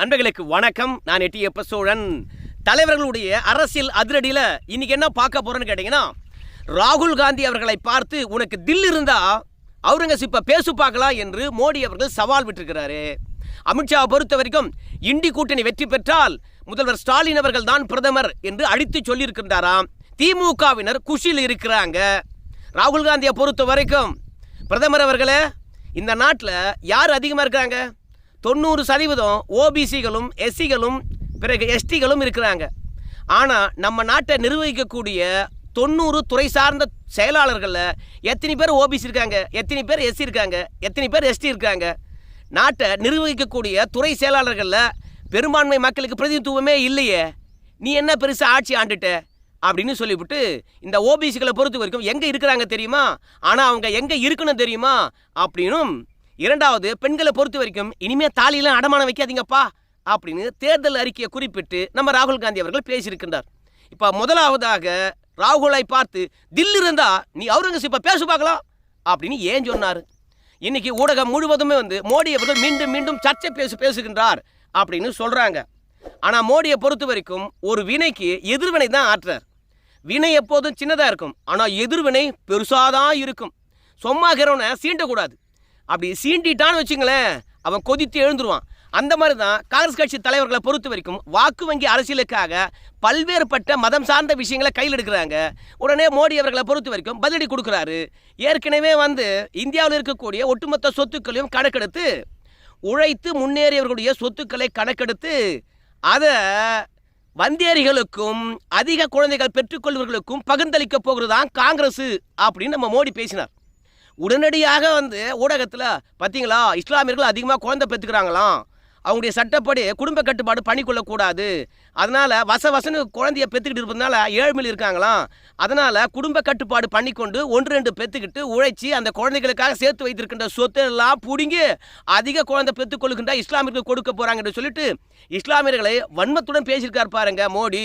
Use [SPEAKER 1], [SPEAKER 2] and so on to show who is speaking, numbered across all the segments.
[SPEAKER 1] நண்பர்களுக்கு வணக்கம். நான் எட்டியப்ப சோழன். தலைவர்களுடைய அரசியல் அதிரடியில் இன்னைக்கு என்ன பார்க்க போறேன்னு கேட்டிங்கன்னா ராகுல் காந்தி அவர்களை பார்த்து உனக்கு தில் இருந்தா அவுரங்கசீப்பை பேசு பார்க்கலாம் என்று மோடி அவர்கள் சவால் விட்டிருக்கிறாரு. அமித்ஷாவை பொறுத்த வரைக்கும் இண்டி கூட்டணி வெற்றி பெற்றால் முதல்வர் ஸ்டாலின் அவர்கள் தான் பிரதமர் என்று அடித்து சொல்லியிருக்கின்றாராம். திமுகவினர் குஷியில் இருக்கிறாங்க. ராகுல் காந்தியை பொறுத்த வரைக்கும் பிரதமர் அவர்களே இந்த நாட்டில் யார் அதிகமாக இருக்கிறாங்க தொண்ணூறு சதவீதம் ஓபிசிகளும் எஸ்சிகளும் பிறகு எஸ்டிகளும் இருக்கிறாங்க. ஆனால் நம்ம நாட்டை நிர்வகிக்கக்கூடிய தொண்ணூறு துறை சார்ந்த செயலாளர்களில் எத்தனை பேர் ஓபிசி இருக்காங்க? எத்தனை பேர் எஸ்சி இருக்காங்க? எத்தனை பேர் எஸ்டி இருக்காங்க? நாட்டை நிர்வகிக்கக்கூடிய துறை செயலாளர்களில் பெரும்பான்மை மக்களுக்கு பிரதிநிதித்துவமே இல்லையே. நீ என்ன பெருசாக ஆட்சி ஆண்டுட்ட? அப்படின்னு சொல்லிவிட்டு இந்த ஓபிசிகளை பொறுத்த வரைக்கும் எங்கே இருக்கிறாங்க தெரியுமா? ஆனால் அவங்க எங்கே இருக்கணும் தெரியுமா? அப்படின்னும் இரண்டாவது பெண்களை பொறுத்த வரைக்கும் இனிமே தாலியெல்லாம் அடமானம் வைக்காதீங்கப்பா அப்படின்னு தேர்தல் அறிக்கையை குறிப்பிட்டு நம்ம ராகுல் காந்தி அவர்கள் பேசியிருக்கின்றார். இப்போ முதலாவதாக ராகுலை பார்த்து தில்லி இருந்தா நீ அவுரங்கசீப்பை பேசு பார்க்கலாம் அப்படின்னு ஏன் சொன்னார்? இன்னைக்கு ஊடகம் முழுவதுமே வந்து மோடி அவர்கள் மீண்டும் மீண்டும் சர்ச்சை பேசு பேசுகின்றார் அப்படின்னு சொல்கிறாங்க ஆனால் மோடியை பொறுத்த வரைக்கும் ஒரு வினைக்கு எதிர்வினை தான் ஆற்றுறார் வினை எப்போதும் சின்னதாக இருக்கும். ஆனால் எதிர்வினை பெருசாக தான் இருக்கும். சும்மா சீண்டக்கூடாது. அப்படி சீண்டிட்டான்னு வச்சுங்களேன் அவன் கொதித்து எழுந்துருவான். அந்த மாதிரி தான் காங்கிரஸ் கட்சி தலைவர்களை பொறுத்த வரைக்கும் வாக்கு வங்கி அரசியலுக்காக பல்வேறுபட்ட மதம் சார்ந்த விஷயங்களை கையில் எடுக்கிறாங்க. உடனே மோடி அவர்களை பொறுத்த வரைக்கும் பதிலடி கொடுக்குறாரு. ஏற்கனவே வந்து இந்தியாவில் இருக்கக்கூடிய ஒட்டுமொத்த சொத்துக்களையும் கணக்கெடுத்து உழைத்து முன்னேறியவர்களுடைய சொத்துக்களை கணக்கெடுத்து அதை வந்தேரிகளுக்கும் அதிக குழந்தைகள் பெற்றுக்கொள்வர்களுக்கும் பகிர்ந்தளிக்க போகிறதான் காங்கிரஸ் அப்படின்னு நம்ம மோடி பேசினார். உடனடியாக வந்து ஊடகத்தில் பார்த்தீங்களா இஸ்லாமியர்கள் அதிகமாக குழந்தை பெற்றுக்கிறாங்களாம். அவங்களுடைய சட்டப்படி குடும்ப கட்டுப்பாடு பண்ணிக்கொள்ளக்கூடாது அதனால் வச வசனு குழந்தைய பெற்றுக்கிட்டு இருப்பதுனால ஏழ்மையில் இருக்காங்களாம். அதனால் குடும்ப கட்டுப்பாடு பண்ணிக்கொண்டு ஒன்று ரெண்டு பெற்றுக்கிட்டு உழைச்சி அந்த குழந்தைகளுக்காக சேர்த்து வைத்திருக்கின்ற சொத்து எல்லாம் பிடுங்கி அதிக குழந்தை பெற்றுக்கொள்கின்ற இஸ்லாமியர்கள் கொடுக்க போகிறாங்கன்னு சொல்லிட்டு இஸ்லாமியர்களை வன்மத்துடன் பேசியிருக்கார் பாருங்க மோடி.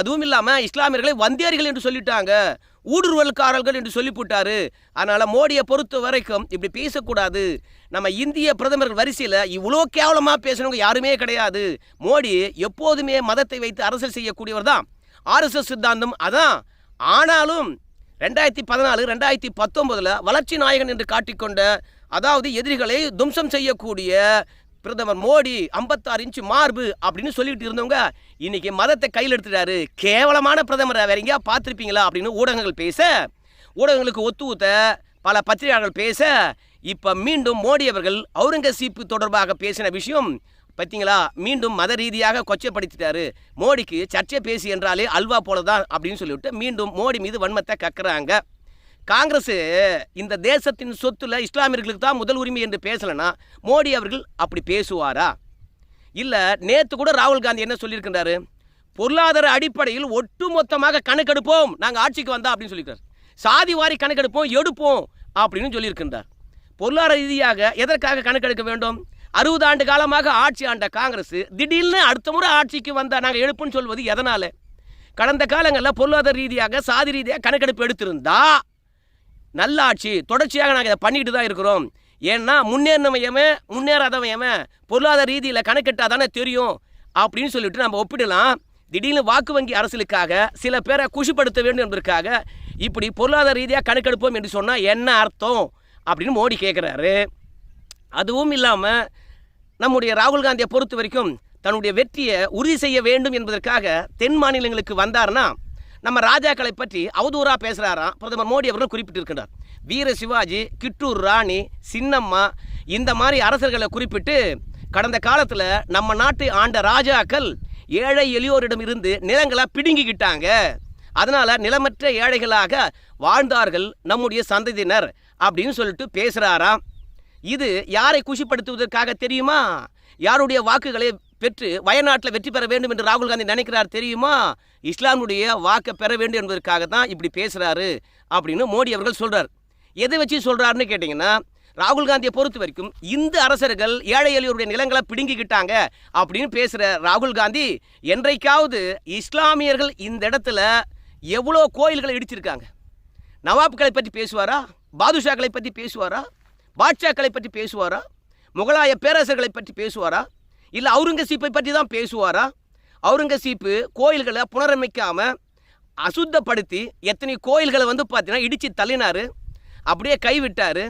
[SPEAKER 1] அதுவும் இல்லாமல் இஸ்லாமியர்களை வந்தியர்கள் என்று சொல்லிட்டாங்க. ஊடுருவல்காரர்கள் என்று சொல்லி அதனால் மோடியை பொறுத்த வரைக்கும் இப்படி பேசக்கூடாது. நம்ம இந்திய பிரதமர் வரிசையில் இவ்வளோ கேவலமாக பேசுனவங்க யாருமே கிடையாது. மோடி எப்போதுமே மதத்தை வைத்து அரசியல் செய்யக்கூடியவர் தான். ஆர்எஸ்எஸ் சித்தாந்தம் அதான். ஆனாலும் ரெண்டாயிரத்தி பதினாலு ரெண்டாயிரத்தி பத்தொன்பதில் வளர்ச்சி நாயகன் என்று காட்டிக்கொண்ட அதாவது எதிரிகளை தும்சம் செய்யக்கூடிய பிரதமர் மோடி ஐம்பத்தாறு இன்ச்சு மார்பு அப்படின்னு சொல்லிட்டு இருந்தவங்க இன்னைக்கு மதத்தை கையில் எடுத்துட்டாரு. கேவலமான பிரதமரை வேற எங்கேயா பார்த்துருப்பீங்களா அப்படின்னு ஊடகங்கள் பேச ஊடகங்களுக்கு ஒத்து ஊத்த பல பத்திரிகையாளர்கள் பேச இப்போ மீண்டும் மோடி அவர்கள் அவுரங்கசீப்பு தொடர்பாக பேசின விஷயம் பார்த்தீங்களா மீண்டும் மத ரீதியாக கொச்சைப்படுத்திட்டாரு. மோடிக்கு சர்ச்சை பேசி என்றாலே அல்வா போல தான் அப்படின்னு சொல்லிவிட்டு மீண்டும் மோடி மீது வன்மத்தை கக்குறாங்க. காங்கிரஸ் இந்த தேசத்தின் சொத்துல இஸ்லாமியர்களுக்கு தான் முதல் உரிமை என்று பேசலைன்னா மோடி அவர்கள் அப்படி பேசுவாரா? இல்லை நேற்று கூட ராகுல் காந்தி என்ன சொல்லியிருக்கின்றாரு? பொருளாதார அடிப்படையில் ஒட்டுமொத்தமாக கணக்கெடுப்போம் நாங்கள் ஆட்சிக்கு வந்தா அப்படின்னு சொல்லியிருக்காரு. சாதி வாரி கணக்கெடுப்போம் எடுப்போம் அப்படின்னு சொல்லியிருக்கின்றார். பொருளாதார ரீதியாக எதற்காக கணக்கெடுக்க வேண்டும்? அறுபது ஆண்டு காலமாக ஆட்சி ஆண்ட காங்கிரஸ் திடீர்னு அடுத்த முறை ஆட்சிக்கு வந்தால் நாங்கள் எடுப்புன்னு சொல்வது எதனால்? கடந்த காலங்களில் பொருளாதார ரீதியாக சாதி ரீதியாக கணக்கெடுப்பு எடுத்திருந்தா நல்ல ஆட்சி தொடர்ச்சியாக நாங்கள் இதை பண்ணிக்கிட்டு தான் இருக்கிறோம். ஏன்னா முன்னேறினவன் முன்னேறாதவையமே முன்னேறாதவன் பொருளாதார ரீதியில் கணக்கெட்டால் தானே தெரியும் அப்படின்னு சொல்லிட்டு நம்ம ஒப்பிடலாம். திடீர்னு வாக்கு வங்கி அரசியலுக்காக சில பேரை குஷிப்படுத்த வேண்டும் என்பதற்காக இப்படி பொருளாதார ரீதியாக கணக்கெடுப்போம் என்று சொன்னால் என்ன அர்த்தம் அப்படின்னு மோடி கேட்குறாரு அதுவும் இல்லாமல் நம்முடைய ராகுல் காந்தியை பொறுத்த வரைக்கும் தன்னுடைய வெற்றியை உறுதி செய்ய வேண்டும் என்பதற்காக தென் மாநிலங்களுக்கு வந்தார்னா நம்ம ராஜாக்களை பற்றி அவதூறாக பேசுகிறாராம் பிரதமர் மோடி அவர்கள் குறிப்பிட்டிருக்கிறார் வீர சிவாஜி கிட்டூர் ராணி சின்னம்மா இந்த மாதிரி அரசர்களை குறிப்பிட்டு கடந்த காலத்தில் நம்ம நாட்டு ஆண்ட ராஜாக்கள் ஏழை எளியோரிடம் இருந்து நிலங்களை பிடுங்கிக்கிட்டாங்க. அதனால் நிலமற்ற ஏழைகளாக வாழ்ந்தார்கள் நம்முடைய சந்ததியினர் அப்படின்னு சொல்லிட்டு பேசுகிறாராம் இது யாரை குஷிப்படுத்துவதற்காக தெரியுமா? யாருடைய வாக்குகளை பெற்று வயநாட்டில் வெற்றி பெற வேண்டும் என்று ராகுல் காந்தி நினைக்கிறார் தெரியுமா? இஸ்லாமுடைய வாக்கை பெற வேண்டும் என்பதற்காக தான் இப்படி பேசுகிறாரு அப்படின்னு மோடி அவர்கள் சொல்கிறார் எதை வச்சு சொல்கிறாருன்னு கேட்டிங்கன்னா ராகுல் காந்தியை பொறுத்த வரைக்கும் இந்த அரசர்கள் ஏழை எளியோருடைய நிலங்களை பிடுங்கிக்கிட்டாங்க அப்படின்னு பேசுகிற ராகுல் காந்தி என்றைக்காவது இஸ்லாமியர்கள் இந்த இடத்துல எவ்வளோ கோயில்களை இடிச்சிருக்காங்க? நவாப்களை பற்றி பேசுவாரா? பாதுஷாக்களை பற்றி பேசுவாரா? பாட்ஷாக்களை பற்றி பேசுவாரா? முகலாய பேரரசர்களை பற்றி பேசுவாரா? இல்லை அவுரங்கசீப்பை பற்றி தான் பேசுவாரா? அவுரங்கசீப்பு கோயில்களை புனரமைக்காமல் அசுத்தப்படுத்தி எத்தனை கோயில்களை வந்து பார்த்தீங்கன்னா இடித்து தள்ளினார். அப்படியே கைவிட்டார்.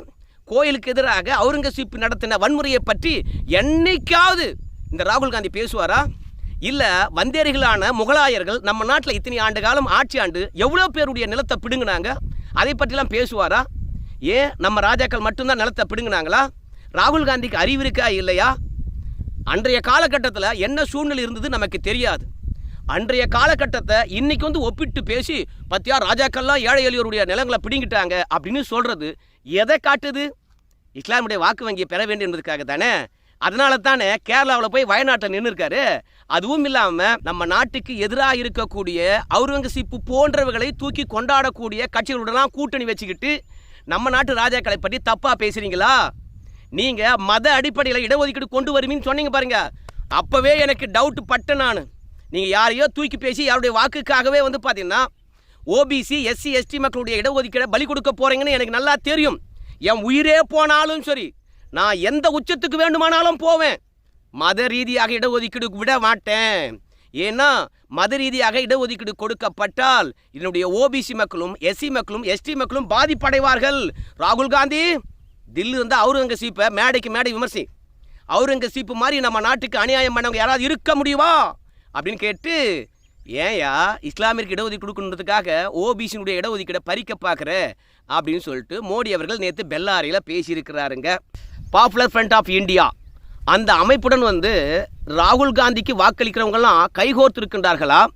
[SPEAKER 1] கோயிலுக்கு எதிராக அவுரங்கசீப் நடத்தின வன்முறையை பற்றி என்னைக்காவது இந்த ராகுல் காந்தி பேசுவாரா? இல்லை வந்தேரிகளான முகலாயர்கள் நம்ம நாட்டில் இத்தனை ஆண்டு காலம் ஆட்சி ஆண்டு எவ்வளோ பேருடைய நிலத்தை பிடுங்கினாங்க? அதை பற்றிலாம் பேசுவாரா? ஏன் நம்ம ராஜாக்கள் மட்டும்தான் நிலத்தை பிடுங்கினாங்களா? ராகுல் காந்திக்கு அறிவு இருக்கா இல்லையா? அன்றைய காலகட்டத்தில் என்ன சூழ்நிலை இருந்தது நமக்கு தெரியாது. அன்றைய காலகட்டத்தை இன்னைக்கு வந்து ஒப்பிட்டு பேசி பத்தியா ராஜாக்கள்லாம் ஏழை எளியோருடைய நிலங்களை பிடிங்கிட்டாங்க அப்படின்னு சொல்கிறது எதை காட்டுது? இஸ்லாமுடைய வாக்கு வங்கியை பெற வேண்டும் என்பதுக்காக தானே? அதனால தானே கேரளாவில் போய் வயநாட்டில் நின்று இருக்காரு அதுவும் இல்லாமல் நம்ம நாட்டுக்கு எதிராக இருக்கக்கூடிய அவுரங்கசீப்பு போன்றவர்களை தூக்கி கொண்டாடக்கூடிய கட்சிகளுடலாம் கூட்டணி வச்சுக்கிட்டு நம்ம நாட்டு ராஜாக்களை பற்றி தப்பாக பேசுகிறீங்களா நீங்க மத அடிப்படையில் இடஒதுக்கீடு கொண்டு வருவீன்னு சொன்னீங்க பாருங்க. அப்பவே எனக்கு டவுட் பட்டேன் நான். நீங்க யாரையோ தூக்கி பேசி யாருடைய வாக்குக்காகவே வந்து பார்த்தீங்கன்னா ஓபிசி எஸ்சி எஸ்டி மக்களுடைய இடஒதுக்கீடை பலி கொடுக்க போறீங்கன்னு எனக்கு நல்லா தெரியும். என் உயிரே போனாலும் சரி நான் எந்த உச்சத்துக்கு வேண்டுமானாலும் போவேன். மத ரீதியாக இடஒதுக்கீடு விட மாட்டேன். ஏன்னா மத ரீதியாக இடஒதுக்கீடு கொடுக்கப்பட்டால் என்னுடைய ஓபிசி மக்களும் எஸ்சி மக்களும் எஸ்டி மக்களும் பாதிப்படைவார்கள். ராகுல் காந்தி தில்லு இருந்தால் அவுரங்கசீப்பை மேடைக்கு மேடை விமர்சி. அவுரங்கசீப்பு மாதிரி நம்ம நாட்டுக்கு அநியாயம் பண்ணவங்க யாராவது இருக்க முடியுமா? அப்படின்னு கேட்டு ஏன்யா இஸ்லாமிற்கு இடஒதுக்கீடு கொடுக்கணுன்றதுக்காக ஓபிசியினுடைய இடஒதுக்கீடை பறிக்க பார்க்குற? அப்படின்னு சொல்லிட்டு மோடி அவர்கள் நேற்று பெல்லாரியில் பேசியிருக்கிறாருங்க. பாப்புலர் ஃப்ரண்ட் ஆஃப் இந்தியா அந்த அமைப்புடன் வந்து ராகுல் காந்திக்கு வாக்களிக்கிறவங்கெல்லாம் கைகோர்த்திருக்கின்றார்களா?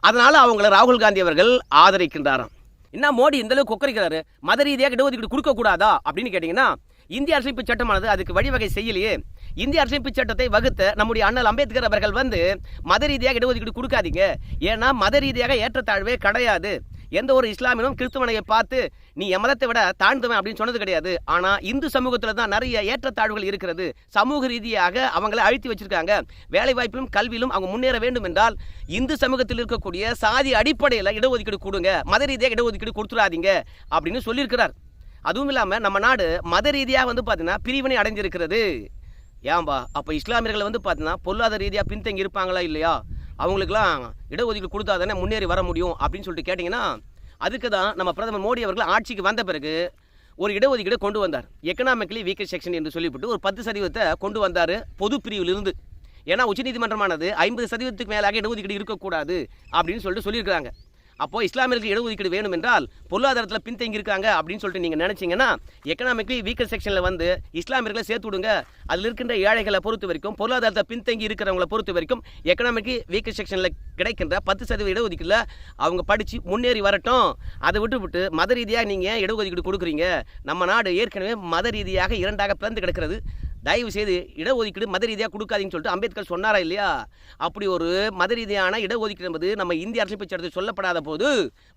[SPEAKER 1] அதனால் அவங்கள ராகுல் காந்தி அவர்கள் ஆதரிக்கின்றாராம். என்ன மோடி இந்த அளவுக்கு கொக்கரிக்கிறாரு? மத ரீதியாக இடஒதுக்கீடு கொடுக்க கூடாதா அப்படின்னு கேட்டிங்கன்னா இந்திய அரசியலமைப்பு சட்டமானது அதுக்கு வழிவகை செய்யலையே. இந்திய அரசியலமைப்பு சட்டத்தை வகுத்த நம்முடைய அண்ணல் அம்பேத்கர் அவர்கள் வந்து மத ரீதியாக இடஒதுக்கீடு கொடுக்காதீங்க. ஏன்னா மத ரீதியாக ஏற்றத்தாழ்வே கிடையாது. எந்த ஒரு இஸ்லாமியனும் கிறிஸ்துவனையை பார்த்து நீ என் விட தாழ்ந்தவன் அப்படின்னு சொன்னது கிடையாது. ஆனால் இந்து சமூகத்தில் தான் நிறைய ஏற்றத்தாழ்வுகள் இருக்கிறது. சமூக ரீதியாக அவங்களை அழுத்தி வச்சிருக்காங்க. வேலைவாய்ப்பிலும் கல்வியிலும் அவங்க முன்னேற வேண்டும் என்றால் இந்து சமூகத்தில் இருக்கக்கூடிய சாதி அடிப்படையில் இடஒதுக்கீடு கொடுங்க. மத ரீதியாக இடஒதுக்கீடு கொடுத்துடாதீங்க அப்படின்னு சொல்லியிருக்கிறார். அதுவும் இல்லாமல் நம்ம நாடு மத ரீதியாக வந்து பார்த்தீங்கன்னா பிரிவினை அடைஞ்சிருக்கிறது. ஏன்பா அப்போ இஸ்லாமியர்கள் வந்து பார்த்தீங்கன்னா பொருளாதார ரீதியாக பின்தங்கி இருப்பாங்களா இல்லையா? அவங்களுக்குலாம் இடஒதுக்கீடு கொடுத்தா தானே முன்னேறி வர முடியும் அப்படின்னு சொல்லிட்டு கேட்டிங்கன்னா அதுக்கு தான் நம்ம பிரதமர் மோடி அவர்கள் ஆட்சிக்கு வந்த பிறகு ஒரு இடஒதுக்கீடு கொண்டு வந்தார். எக்கனாமிக்கலி வீக்கர் செக்ஷன் என்று சொல்லிவிட்டு ஒரு பத்து சதவீதத்தை கொண்டு வந்தார் பொது பிரிவிலிருந்து. ஏன்னா உச்சநீதிமன்றமானது ஐம்பது சதவீதத்துக்கு மேலாக இடஒதுக்கீடு இருக்கக்கூடாது அப்படின்னு சொல்லிட்டு சொல்லியிருக்கிறாங்க. அப்போ இஸ்லாமியர்களுக்கு இடஒதுக்கீடு வேணும் என்றால் பொருளாதாரத்தில் பின்தங்கி இருக்காங்க அப்படின்னு சொல்லிட்டு நீங்கள் நினைச்சீங்கன்னா எக்கனாமிக்லி வீக்கர் செக்ஷனில் வந்து இஸ்லாமியர்களை சேர்த்து விடுங்க. அதில் இருக்கின்ற ஏழைகளை பொறுத்த வரைக்கும் பொருளாதாரத்தை பின்தங்கி இருக்கிறவங்களை பொறுத்த வரைக்கும் எக்கனாமிக்லி வீக்கர் செக்ஷனில் கிடைக்கின்ற பத்து சதவீத இடஒதுக்கீடுல அவங்க படித்து முன்னேறி வரட்டும். அதை விட்டு விட்டு மத ரீதியாக நீங்கள் இடஒதுக்கீடு கொடுக்குறீங்க. நம்ம நாடு ஏற்கனவே மத ரீதியாக இரண்டாக பிறந்து கிடக்கிறது. தயவு செய்து இடஒதுக்கீடு மத ரீதியாக கொடுக்காதீங்கன்னு சொல்லிட்டு அம்பேத்கர் சொன்னாரா இல்லையா? அப்படி ஒரு மத ரீதியான இடஒதுக்கீடு என்பது நம்ம இந்திய அரசியல் சட்டத்தில் சொல்லப்படாத போது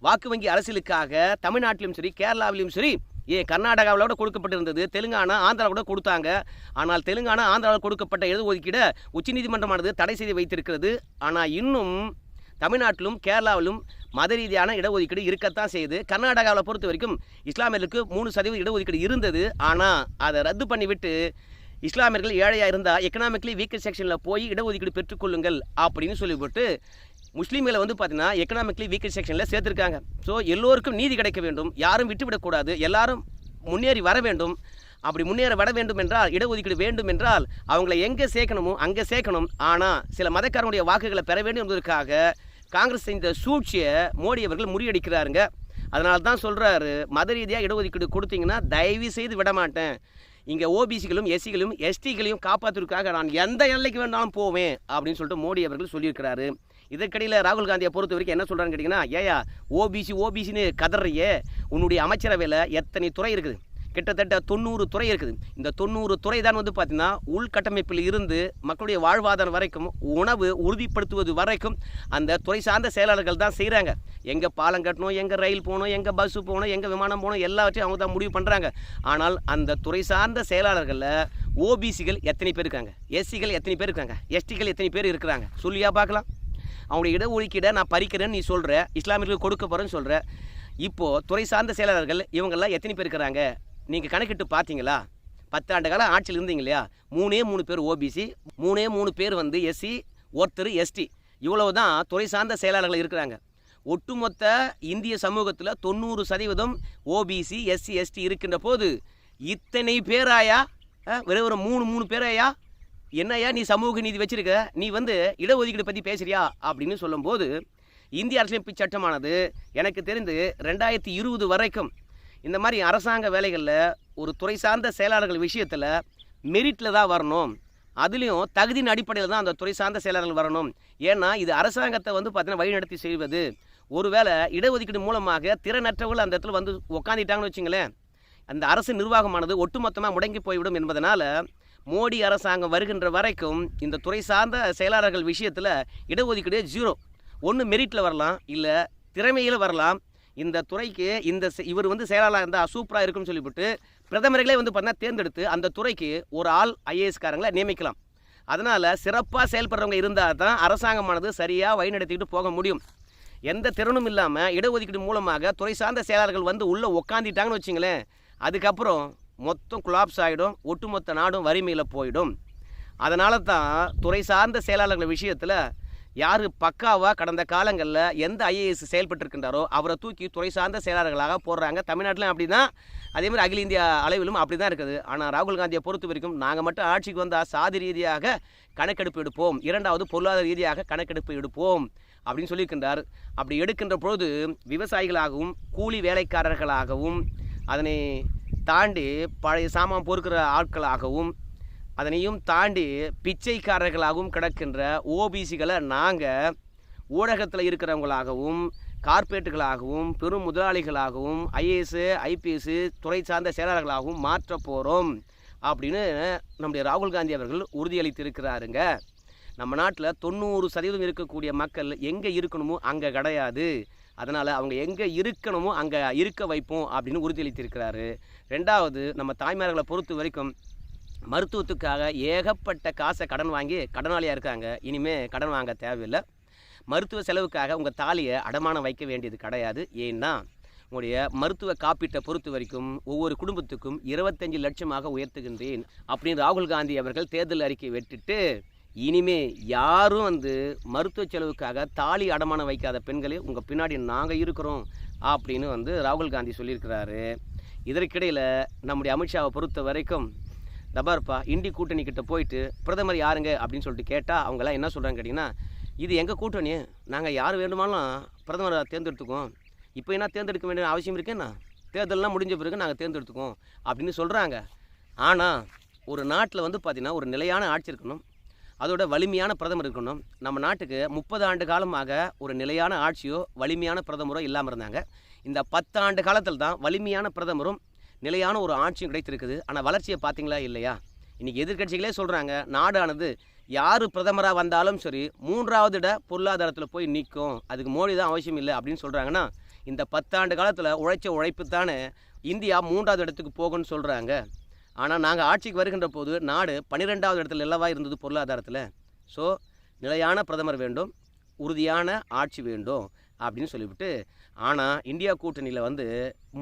[SPEAKER 1] வாக்கு வங்கி அரசியலுக்காக தமிழ்நாட்டிலும் சரி கேரளாவிலும் சரி ஏன் கர்நாடகாவில் கூட கொடுக்கப்பட்டிருந்தது தெலுங்கானா ஆந்திரா கூட கொடுத்தாங்க. ஆனால் தெலுங்கானா ஆந்திராவில் கொடுக்கப்பட்ட இடஒதுக்கீடை உச்சநீதிமன்றமானது தடை செய்து வைத்திருக்கிறது. ஆனால் இன்னும் தமிழ்நாட்டிலும் கேரளாவிலும் மத ரீதியான இடஒதுக்கீடு இருக்கத்தான் செய்யுது. கர்நாடகாவில் பொறுத்த வரைக்கும் இஸ்லாமியர்களுக்கு மூணு சதவீத இடஒதுக்கீடு இருந்தது. ஆனால் அதை ரத்து பண்ணிவிட்டு இஸ்லாமியர்கள் ஏழையாக இருந்தால் எக்கனாமிக்கலி வீக்கர் செக்ஷனில் போய் இடஒதுக்கீடு பெற்றுக்கொள்ளுங்கள் அப்படின்னு சொல்லிவிட்டு முஸ்லீம்களை வந்து பார்த்தீங்கன்னா எக்கனாமிக்கலி வீக்கர் செக்ஷனில் சேர்த்துருக்காங்க. ஸோ எல்லோருக்கும் நீதி கிடைக்க வேண்டும். யாரும் விட்டுவிடக்கூடாது எல்லாரும் முன்னேறி வர வேண்டும். அப்படி முன்னேற வர வேண்டும் என்றால் இடஒதுக்கீடு வேண்டும் என்றால் அவங்கள எங்கே சேர்க்கணுமோ அங்கே சேர்க்கணும். ஆனால் சில மதக்காரனுடைய வாக்குகளை பெற வேண்டும் என்பதற்காக காங்கிரஸ் இந்த சூழ்ச்சியை மோடி அவர்கள் முறியடிக்கிறாருங்க. அதனால தான் சொல்கிறாரு மத ரீதியாக இடஒதுக்கீடு கொடுத்தீங்கன்னா தயவு செய்து விட மாட்டேன் இங்கே ஓபிசிகளும் எஸ்சிகளும் எஸ்டிகளையும் காப்பாற்றுவதற்காக நான் எந்த எல்லைக்கு வேணாலும் போவேன் அப்படின்னு சொல்லிட்டு மோடி அவர்கள் சொல்லியிருக்கிறாரு. இதற்கிடையில் ராகுல் காந்தியை பொறுத்த வரைக்கும் என்ன சொல்கிறான்னு கேட்டிங்கன்னா ஏயா ஓபிசி ஓபிசின்னு கதறியே உன்னுடைய அமைச்சரவையில் எத்தனை துறை இருக்குது? கிட்டத்தட்ட தொண்ணூறு துறை இருக்குது. இந்த தொண்ணூறு துறை தான் வந்து பார்த்திங்கன்னா உள்கட்டமைப்பில் இருந்து மக்களுடைய வாழ்வாதாரம் வரைக்கும் உணவு உறுதிப்படுத்துவது வரைக்கும் அந்த துறை சார்ந்த செயலாளர்கள் தான் செய்கிறாங்க எங்கே பாலம் கட்டணும் எங்கே ரயில் போகணும் எங்கே பஸ்ஸு போகணும் எங்கே விமானம் போகணும் எல்லாவற்றையும் அவங்க தான் முடிவு பண்ணுறாங்க ஆனால் அந்த துறை சார்ந்த செயலாளர்களில் ஓபிசிகள் எத்தனை பேர் இருக்காங்க? எஸ்சிகள் எத்தனை பேர் இருக்காங்க? எஸ்டிகள் எத்தனை பேர் இருக்கிறாங்க? சொல்லியா பார்க்கலாம் அவங்களுடைய இடஒதுக்கீடை நான் பறிக்கிறேன்னு நீ சொல்கிற இஸ்லாமியர்களுக்கு கொடுக்க போகிறேன்னு சொல்கிற இப்போது துறை சார்ந்த செயலாளர்கள் இவங்கெல்லாம் எத்தனை பேர் இருக்கிறாங்க? நீங்கள் கணக்கிட்டு பார்த்தீங்களா பத்தாண்டு காலம் ஆட்சியில் இருந்தீங்க இல்லையா மூணே மூணு பேர் ஓபிசி மூணே மூணு பேர் வந்து எஸ்சி ஒருத்தர் எஸ்டி இவ்வளவு தான் துறை சார்ந்த செயலாளர்கள் இருக்கிறாங்க. ஒட்டுமொத்த இந்திய சமூகத்தில் தொண்ணூறு சதவீதம் ஓபிசி எஸ்சி எஸ்டி இருக்கின்ற போது இத்தனை பேராயா? வெறும் ஒரு மூணு மூணு பேராயா? என்னய்யா நீ சமூக நீதி வச்சிருக்க? நீ வந்து இடஒதுக்கீடு பற்றி பேசுறியா? அப்படின்னு சொல்லும்போது இந்திய அரசியலமைப்பு சட்டமானது எனக்கு தெரிந்து ரெண்டாயிரத்தி இருபது வரைக்கும் இந்த மாதிரி அரசாங்க வேலைகளில் ஒரு துறை சார்ந்த செயலாளர்கள் விஷயத்தில் மெரிட்டில் தான் வரணும். அதுலேயும் தகுதியின் அடிப்படையில் தான் அந்த துறை சார்ந்த செயலாளர்கள் வரணும். ஏன்னா இது அரசாங்கத்தை வந்து பார்த்தீங்கன்னா வழிநடத்தி செய்வது. ஒருவேளை இடஒதுக்கீடு மூலமாக திறனற்றவர்கள் அந்த இடத்துல வந்து உக்காந்துட்டாங்கன்னு வச்சுங்களேன். அந்த அரசு நிர்வாகமானது ஒட்டுமொத்தமாக முடங்கி போய்விடும் என்பதனால் மோடி அரசாங்கம் வருகின்ற வரைக்கும் இந்த துறை சார்ந்த செயலாளர்கள் விஷயத்தில் இடஒதுக்கீடு ஜீரோ ஒன்று மெரிட்டில் வரலாம் இல்லை திறமையில் வரலாம் இந்த துறைக்கு இந்த செ- இவர் வந்து செயலாளராக இருந்தால் சூப்பராக இருக்கும்னு சொல்லிவிட்டு பிரதமர்களே வந்து பார்த்தீங்கன்னா தேர்ந்தெடுத்து அந்த துறைக்கு ஒரு ஆள் ஐஏஎஸ்காரங்களை நியமிக்கலாம். அதனால் சிறப்பாக செயல்படுறவங்க இருந்தால் தான் அரசாங்கமானது சரியாக வழிநடத்திக்கிட்டு போக முடியும். எந்த திறனும் இல்லாமல் இடஒதுக்கீடு மூலமாக துறை சார்ந்த செயலாளர்கள் வந்து உள்ளே உக்காந்துட்டாங்கன்னு வச்சிங்களேன் அதுக்கப்புறம் மொத்தம் குலாப்ஸ் ஆகிடும் ஒட்டுமொத்த நாடும் வறுமையில் போயிடும். அதனால தான் துறை சார்ந்த செயலாளர்கள் விஷயத்தில் யார் பக்காவாக கடந்த காலங்களில் எந்த ஐஏஎஸ் செயல்பட்டுருக்கின்றாரோ அவரை தூக்கி துறை சார்ந்த செயலாளர்களாக போடுறாங்க. தமிழ்நாட்டிலும் அப்படி தான் அதே மாதிரி அகில இந்திய அளவிலும் அப்படி தான் இருக்குது. ஆனால் ராகுல் காந்தியை பொறுத்த வரைக்கும் நாங்கள் மட்டும் ஆட்சிக்கு வந்தால் சாதி ரீதியாக கணக்கெடுப்பு எடுப்போம். இரண்டாவது பொருளாதார ரீதியாக கணக்கெடுப்பு எடுப்போம் அப்படின்னு சொல்லியிருக்கின்றார். அப்படி எடுக்கின்ற பொழுது விவசாயிகளாகவும் கூலி வேலைக்காரர்களாகவும் அதனை தாண்டி பழைய சாமான் பொறுக்கிற ஆட்களாகவும் அதனையும் தாண்டி பிச்சைக்காரர்களாகவும் கிடக்கின்ற ஓபிசிகளை நாங்கள் ஊடகத்தில் இருக்கிறவங்களாகவும் கார்ப்பரேட்டுகளாகவும் பெரும் முதலாளிகளாகவும் ஐஏஎஸ்ஸு ஐபிஎஸ்ஸு துறை சார்ந்த செயலாளர்களாகவும் மாற்ற போகிறோம் அப்படின்னு நம்முடைய ராகுல் காந்தி அவர்கள் உறுதியளித்திருக்கிறாருங்க. நம்ம நாட்டில் தொண்ணூறு சதவீதம் இருக்கக்கூடிய மக்கள் எங்கே இருக்கணுமோ அங்கே கிடையாது. அதனால் அவங்க எங்கே இருக்கணுமோ அங்கே இருக்க வைப்போம் அப்படின்னு உறுதியளித்திருக்கிறாரு. ரெண்டாவது நம்ம தாய்மார்களை பொறுத்த வரைக்கும் மருத்துவத்துக்காக ஏகப்பட்ட காசை கடன் வாங்கி கடனாளியாக இருக்காங்க. இனிமேல் கடன் வாங்க தேவையில்லை. மருத்துவ செலவுக்காக உங்கள் தாலியை அடமானம் வைக்க வேண்டியது கிடையாது. ஏன்னா உங்களுடைய மருத்துவ காப்பீட்டை பொறுத்த வரைக்கும் ஒவ்வொரு குடும்பத்துக்கும் இருபத்தஞ்சு லட்சமாக உயர்த்துகின்றேன் அப்படின்னு ராகுல் காந்தி அவர்கள் தேர்தல் அறிக்கை வெட்டிட்டு இனிமே யாரும் வந்து மருத்துவ செலவுக்காக தாலி அடமானம் வைக்காத பெண்களே உங்கள் பின்னாடி நாங்கள் இருக்கிறோம் அப்படின்னு வந்து ராகுல் காந்தி சொல்லியிருக்கிறாரு. இதற்கிடையில் நம்முடைய அமித்ஷாவை பொறுத்த வரைக்கும் தபார்ப்பா இண்டி கூட்டணி கிட்ட போயிட்டு பிரதமர் யாருங்க? அப்படின்னு சொல்லிட்டு கேட்டால் அவங்கெல்லாம் என்ன சொல்கிறாங்க கேட்டிங்கன்னா இது எங்கள் கூட்டணி? நாங்கள் யார் வேண்டுமானாலும் பிரதமரை தேர்ந்தெடுத்துக்குவோம். இப்போ என்ன தேர்ந்தெடுக்க வேண்டிய அவசியம் இருக்கேன்னா தேர்தலெலாம் முடிஞ்ச பிறகு நாங்கள் தேர்ந்தெடுத்துக்குவோம். அப்படின்னு சொல்கிறாங்க ஆனால் ஒரு நாட்டில் வந்து பார்த்திங்கன்னா ஒரு நிலையான ஆட்சி இருக்கணும். அதோட வலிமையான பிரதமர் இருக்கணும். நம்ம நாட்டுக்கு முப்பது ஆண்டு காலமாக ஒரு நிலையான ஆட்சியோ வலிமையான பிரதமரோ இல்லாமல் இருந்தாங்க. இந்த பத்தாண்டு காலத்தில் தான் வலிமையான பிரதமரும் நிலையான ஒரு ஆட்சியும் கிடைத்திருக்குது. ஆனால் வளர்ச்சியை பார்த்தீங்களா இல்லையா? இன்றைக்கி எதிர்க்கட்சிகளே சொல்கிறாங்க நாடானது யார் பிரதமராக வந்தாலும் சரி மூன்றாவது இட பொருளாதாரத்தில் போய் நிற்கும் அதுக்கு மோடி தான் அவசியம் இல்லை அப்படின்னு சொல்கிறாங்கன்னா இந்த பத்தாண்டு காலத்தில் உழைச்ச உழைப்பு தானே இந்தியா மூன்றாவது இடத்துக்கு போகும்னு சொல்கிறாங்க ஆனால் நாங்கள் ஆட்சிக்கு வருகின்ற போது நாடு பன்னிரெண்டாவது இடத்துல இல்லவா இருந்தது பொருளாதாரத்தில். ஸோ நிலையான பிரதமர் வேண்டும் உறுதியான ஆட்சி வேண்டும் அப்படின்னு சொல்லிவிட்டு ஆனால் இந்தியா கூட்டணியில் வந்து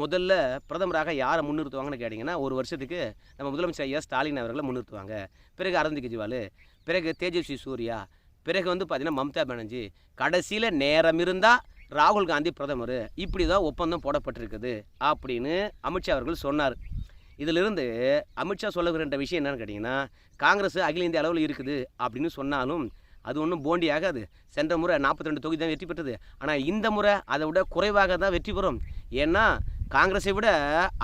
[SPEAKER 1] முதல்ல பிரதமராக யாரை முன்னிறுத்துவாங்கன்னு கேட்டிங்கன்னா ஒரு வருஷத்துக்கு நம்ம முதலமைச்சர் ஐயா ஸ்டாலின் அவர்களை முன்னிறுத்துவாங்க. பிறகு அரவிந்த் கெஜ்ரிவால் பிறகு தேஜஸ்வி சூர்யா பிறகு வந்து பார்த்திங்கன்னா மம்தா பானர்ஜி. கடைசியில் நேரம் இருந்தால் ராகுல் காந்தி பிரதமர். இப்படி தான் ஒப்பந்தம் போடப்பட்டிருக்குது அப்படின்னு அமித்ஷா அவர்கள் சொன்னார். இதிலிருந்து அமித்ஷா சொல்லுகிற விஷயம் என்னென்னு கேட்டிங்கன்னா காங்கிரஸ் அகில இந்திய அளவில் இருக்குது அப்படின்னு சொன்னாலும் அது ஒன்றும் போண்டி ஆகாது. சென்ற முறை 42 தொகுதி தான் வெற்றி பெற்றது. ஆனால் இந்த முறை அதை விட குறைவாக தான் வெற்றி பெறும். ஏன்னா காங்கிரஸை விட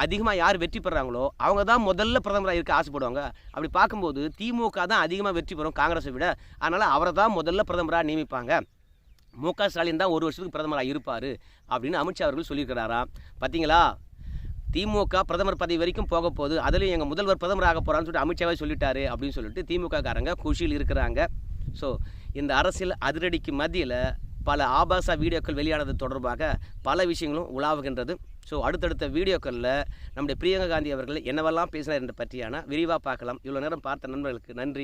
[SPEAKER 1] அதிகமாக யார் வெற்றி பெறாங்களோ அவங்க தான் முதல்ல பிரதமராக இருக்க ஆசைப்படுவாங்க. அப்படி பார்க்கும்போது திமுக தான் அதிகமாக வெற்றி பெறும் காங்கிரஸை விட. அதனால் அவரை தான் முதல்ல பிரதமராக நியமிப்பாங்க. மு க ஸ்டாலின் தான் ஒரு வருஷத்துக்கு பிரதமராக இருப்பார் அப்படின்னு அமித்ஷா அவர்கள் சொல்லியிருக்கிறாராம் பார்த்தீங்களா திமுக பிரதமர் பதவி வரைக்கும் போக போகுது. அதுலேயும் எங்கள் முதல்வர் பிரதமராக போகிறான்னு சொல்லிட்டு அமித்ஷாவே சொல்லிட்டாரு அப்படின்னு சொல்லிட்டு திமுக காரங்க குஷியில் இருக்கிறாங்க. ஸோ இந்த அரசியல் அதிரடிக்கு மத்தியில் பல ஆபாச வீடியோக்கள் வெளியானது தொடர்பாக பல விஷயங்களும் உலாவுகின்றது. ஸோ அடுத்தடுத்த வீடியோக்களில் நம்முடைய பிரியங்கா காந்தி அவர்கள் என்னவெல்லாம் பேசினார் என்று பற்றியான விரிவாக பார்க்கலாம். இவ்வளோ நேரம் பார்த்த நண்பர்களுக்கு நன்றி.